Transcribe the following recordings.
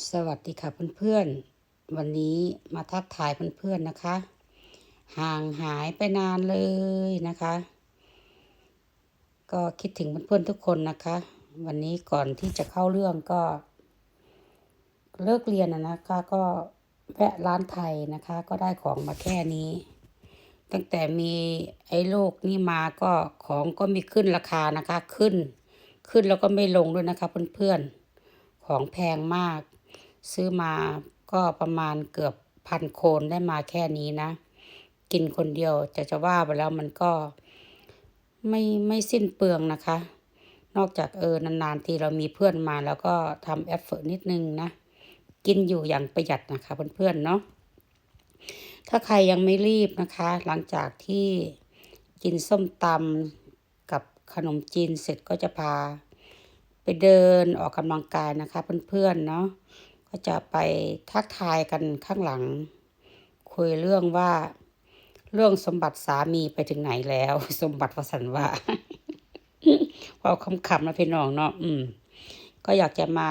สวัสดีค่ะเพื่อนๆ วันนี้มาทักทายเพื่อนๆนะคะ ห่างหายไปนานเลยนะคะ ก็คิดถึงเพื่อนๆทุกคนนะคะ วันนี้ก่อนที่จะเข้าเรื่องก็ เลิกเรียนนะคะก็แวะร้านไทยนะคะ ก็ได้ของมาแค่นี้ ตั้งแต่มีไอ้โรคนี่มาก็ของก็มีขึ้นราคานะคะขึ้น ขึ้นแล้วก็ไม่ลงด้วยนะคะเพื่อนๆของแพงมาก ซื้อมาก็ประมาณเกือบพันโคนได้มาแค่นี้นะ กินคนเดียวจะจะว่าไปแล้วมันก็ไม่ไม่สิ้นเปลืองนะคะ นอกจากเออนานๆทีเรามีเพื่อนมาแล้วก็ทำแอฟเฟอร์นิดนึงนะ กินอยู่อย่างประหยัดนะคะเพื่อนๆเนาะถ้าใครยังไม่รีบนะคะ หลังจากที่กินส้มตำกับขนมจีนเสร็จก็จะพา ไปเดินออกกำลังกายนะคะเพื่อนๆเนาะ ก็จะไปทักทายกันข้างหลัง คุยเรื่องว่าเรื่องสมบัติสามีไปถึงไหนแล้ว สมบัติวสันว่าเอาคำๆนะพี่น้องเนาะอืม ก็อยากจะมา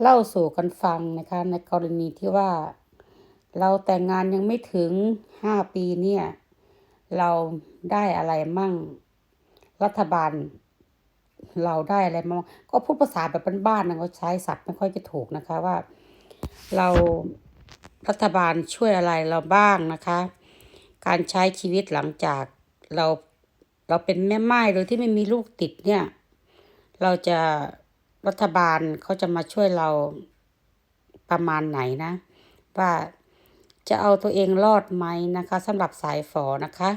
เล่าสู่กันฟังนะคะ ในกรณีที่ว่า เราแต่งงานยังไม่ถึงห้าปีเนี่ย เราได้อะไรมั่ง รัฐบาล เราได้อะไรมาก็พูดภาษาแบบบ้านๆนะเขาใช้ศัพท์ไม่ค่อยจะถูกนะคะว่า เรารัฐบาลช่วยอะไรเราบ้างนะคะ การใช้ชีวิตหลังจากเราเราเป็นแม่ไม้โดยที่ไม่มีลูกติดเนี่ย เราจะรัฐบาลเขาจะมาช่วยเราประมาณไหนนะ ว่าจะเอาตัวเองรอดไหมนะคะสำหรับสายฝอนะคะ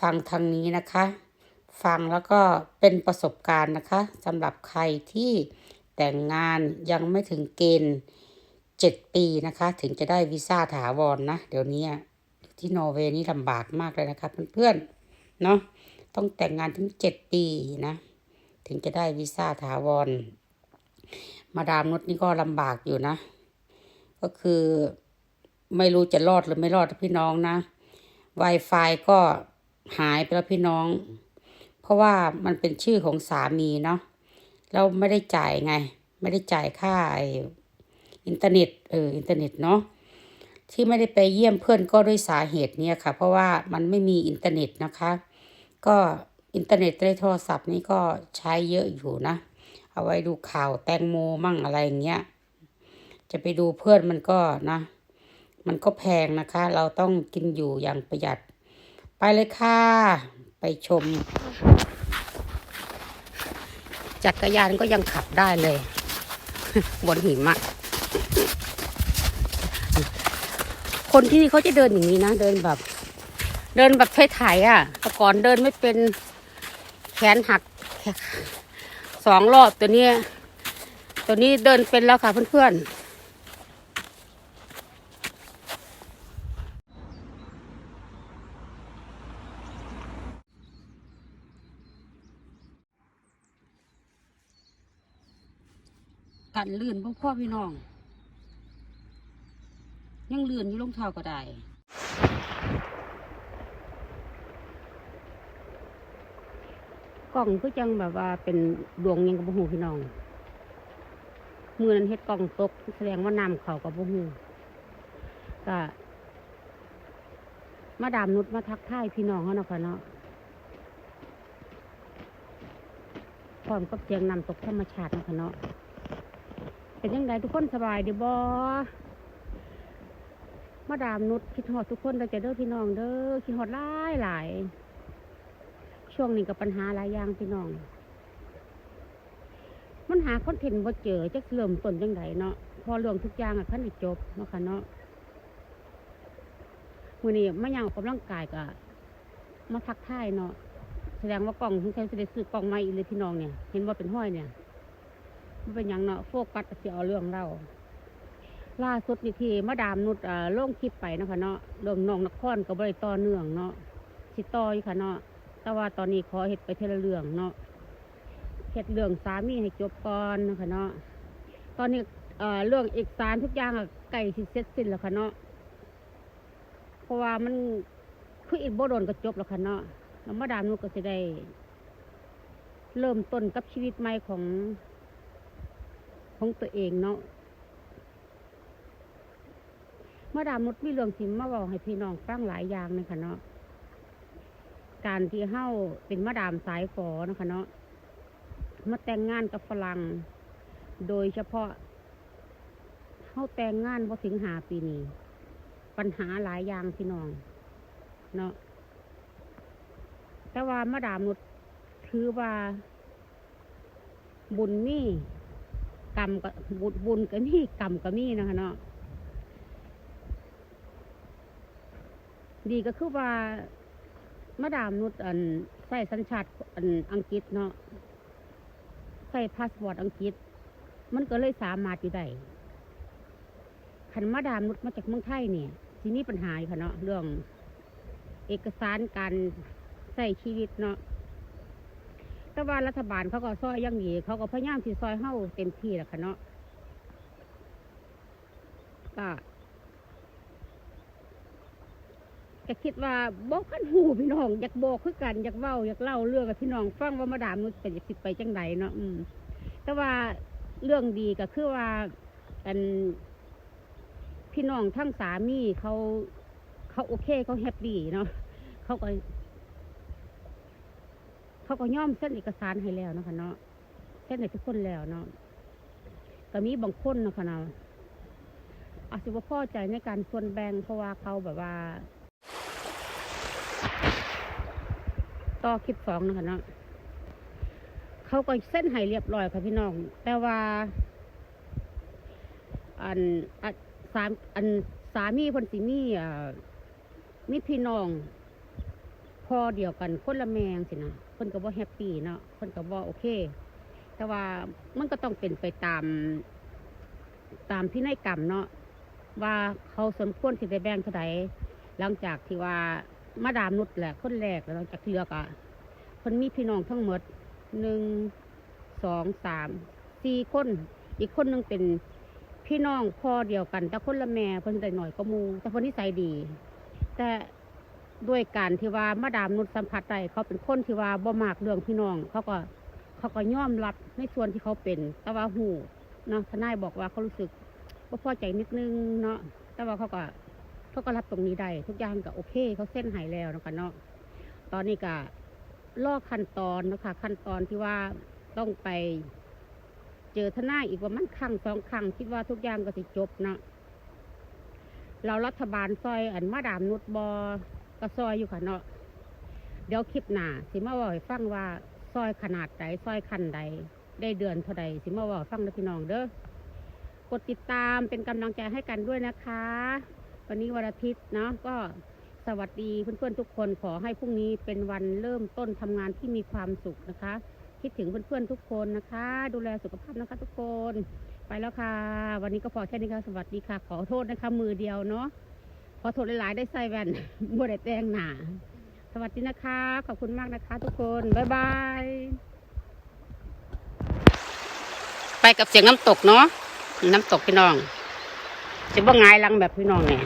ฟังทางนี้นะคะ ฟังแล้วก็เป็นประสบการณ์นะคะสำหรับใครที่แต่งงานยังไม่ถึงเกณฑ์เจ็ดปีนะคะ ถึงจะได้วีซ่าถาวรนนะ เดี๋ยวนี้ที่นอร์เวย์นี่ลำบากมากเลยนะคะเพื่อนๆเนาะต้องแต่งงานถึงเจ็ดปีนะ ถึงจะได้วีซ่าถาวร มาดามนุชนี่ก็ลำบากอยู่นะ ก็คือไม่รู้จะรอดหรือไม่รอดพี่น้องนะ Wi-Fi ก็หายไปแล้วพี่น้อง ราะว่ามันเป็นชื่อของสามีเนาะเราไม่ได้จ่ายไง ไม่ได้จ่ายค่าอินเทอร์เน็ตเอออินเทอร์เน็ตเนาะที่ไม่ได้ไปเยี่ยมเพื่อนก็ด้วยสาเหตุเนี้ยค่ะ เพราะว่ามันไม่มีอินเทอร์เน็ตนะคะ ก็อินเทอร์เน็ตในโทรศัพท์นี่ก็ใช้เยอะอยู่นะ เอาไว้ดูข่าวแตงโมมั่งอะไรอย่างเงี้ยจะไปดูเพื่อนมันก็นะ มันก็แพงนะคะ เราต้องกินอยู่อย่างประหยัด ไปเลยค่ะ ไปชม จักรยานก็ยังขับได้เลย บนหิมะคนที่นี่เขาจะเดินอย่างนี้นะเดินแบบ เดินแบบไถๆอะแต่ก่อนเดินไม่เป็นแขนหักสองรอบตัวนี้ ตัวนี้เดินเป็นแล้วค่ะเพื่อนๆ กันลื่นพ่อพ่อพี่น้อง ยังลื่นอยู่รองเท้าก็ได้กล่องก็จังแบบว่าเป็นดวงยังกับบุหูพี่น้อง มือนั้นเฮ็ดกล่องตก แสดงว่าน้ำเขากับบุหูก็มาดามนุชมาทักทายพี่น้องเขาเนาะค่ะเนาะพร้อมกับเสียงนำตกธรรมชาติเนาะค่ะเนาะ เป็นยังไงทุกคนสบายดีบ่มาดามนุชคิดฮอดทุกคนเราจะเด้อพี่น้องเด้อคิดฮอดหลายหลายช่วงนี้กับปัญหาหลายอย่างพี่น้อง มันหาคอนเทนต์บ่เจอจะเริ่มต้นยังไงเนาะพอเรื่องทุกอย่างอะขั้นจบเนาะค่ะเนาะมื้อนี้ไมายังออกกำลังกายก็มาทักทายเนาะแสดงว่ากล่องที่ใช้สิได้ซื้อกล่องใหม่อีกเลยพี่น้องเนี่ย เห็นว่าเป็นห้อยเนี่ย มันเป็นอย่างเนาะโฟกัสจะเอาเรื่องเราล่าสุดนี่ที่มาดามนุชอ่าลงคลิปไปนะคะเนาะเรื่องน้องนครกับบริต่อเนื่องเนาะสิต่อยค่ะเนาะแต่ว่าตอนนี้ขอเห็ดไปเทละเรื่องเนาะเห็ดเรื่องสามีให้จบก่อนนะคะเนาะตอนนี้เอ่อเรื่องเอกสารทุกอย่างอะไก่สิเสร็จสิ้นแล้วค่ะเนาะเพราะว่ามันคืออีกบ่โดนก็จบแล้วค่ะเนาะแล้วมาดามนุชก็จะได้ เริ่มต้นกับชีวิตใหม่ของ ของตัวเองเนาะมาดามนุชมีเรื่องสิมมาบอกให้พี่น้องฟังหลายอย่างเลยค่ะเนาะ การที่เฮาเป็นมาดามสายฝอนะคะเนาะ มาแต่งงานกับฝรั่ง โดยเฉพาะเฮาแต่งงานพอถึงหาปีนี้ ปัญหาหลายอย่างพี่น้อง เนาะ แต่ว่ามาดามนุชถือว่าบุญมีก รรมกับบุญบุญก็มีกรรมก็มีนะคะเนาะดีก็คือว่ามาดามนุชอันใส่สัญชาติอันอังกฤษเนาะใส่พาสปอร์ตอังกฤษ มันก็เลยสามารถอยู่ได้ขันมาดามนุชมาจากเมืองไทยเนี่ยทีนี้ปัญหาอยู่ค่ะเนาะเรื่อง เอกสารการใส่ชีวิตเนาะ แต่ว่ารัฐบาลเขาก็ซอยอยังดีเขาก็พยายามที่ซอยเฮ้าเต็มที่แหละค่ะเนาะก็ก็คิดว่าบอกกันหูพี่น้องอยากบอกคือกันอยากเว้าอยากเล่าเรื่องกับพี่น้องฟังว่ามาดามนุชเป็นสิไปจังใดเนาะอืม แต่ว่าเรื่องดีก็คือว่าอันพี่น้องทั้งสามีเขาเขาโอเคเขาแฮปปี้เนาะเขาก็ เขาก็ย่อมเส้นเอกสารให้แล้วนะคะเนาะเส้นให้ทุกคนแล้วเนาะก็มีบางคนนะคะเนาะอาจจะว่าพอใจในการส่วนแบ่งเพราะว่าเขาแบบว่า ต่อคลิปสองนะคะเนาะเขาก็เส้นให้เรียบร้อยค่ะพี่น้อง แต่ว่า อันอันสามอันสามีคนสิมีอ่ามีพี่น้อง พอเดียวกันคนละแมงสินะคนก็บ่แฮปปี้เนาะคนก็บ่โอเค แต่ว่ามันก็ต้องเป็นไปตาม ตามพินัยกรรมเนาะว่าเขาสมควรที่ได้แบ่งเท่าใดหลังจากที่ว่ามาดามนุชแหละคนแรกแล้วหลังจากที่เหลือกอะคนมีพี่น้องทั้งหมดหนึ่งสองสามสี่คน อีกคนหนึงเป็นพี่น้องพ่อเดียวกัน แต่คนละแม่เพิ่นได้หน่อยก็มูแต่คนนิสัยดี แต่ ด้วยการที่ว่ามาดามนุชสัมผัสได้เขาเป็นคนที่ว่าบ่มากเรื่องพี่น้อง เขาก็เขาก็ยอมรับในส่วนที่เขาเป็น แต่ว่าหูเนาะทนายบอกว่าเขารู้สึกว่าพอใจนิดนึงเนาะแต่ว่าเขาก็เขาก็รับตรงนี้ได้ทุกอย่างก็โอเค เขาเส้นหายแล้วนะคะเนาะตอนนี้ก็ลอกขั้นตอนนะคะขั้นตอนที่ว่าต้องไป เจอทนายอีกว่ามันครั้งสองครั้งคิดว่าทุกอย่างก็สิจบเนาะเรารัฐบาลซอยอันมาดามนุชบอ ก็ซอยอยู่ค่ะเนาะเดี๋ยวคลิปหน้าสิมาบอกให้ฟังว่าซอยขนาดใดซอยคันใด ได้เดือนเท่าใดสิมาบอกให้ฟังนะพี่น้องเด้อกดติดตามเป็นกำลังใจให้กันด้วยนะคะ วันนี้วันอาทิตย์เนาะก็สวัสดีเพื่อนๆทุกคนขอให้พรุ่งนี้เป็นวันเริ่มต้นทำงานที่มีความสุขนะคะ คิดถึงเพื่อนๆทุกคนนะคะ ดูแลสุขภาพนะคะทุกคน ไปแล้วค่ะ วันนี้ก็พอแค่นี้ค่ะสวัสดีค่ะ ขอโทษนะคะ มือเดียวเนาะ ขอโทษหลายๆได้ใส่แว่นบ่ได้แต่งหนาสวัสดีนะคะ ขอบคุณมากนะคะทุกคน บ๊ายบาย ไปกับเสียงน้ำตกเนาะ น้ำตกพี่น้อง จะบ่งายหลังแบบพี่น้องเนี่ย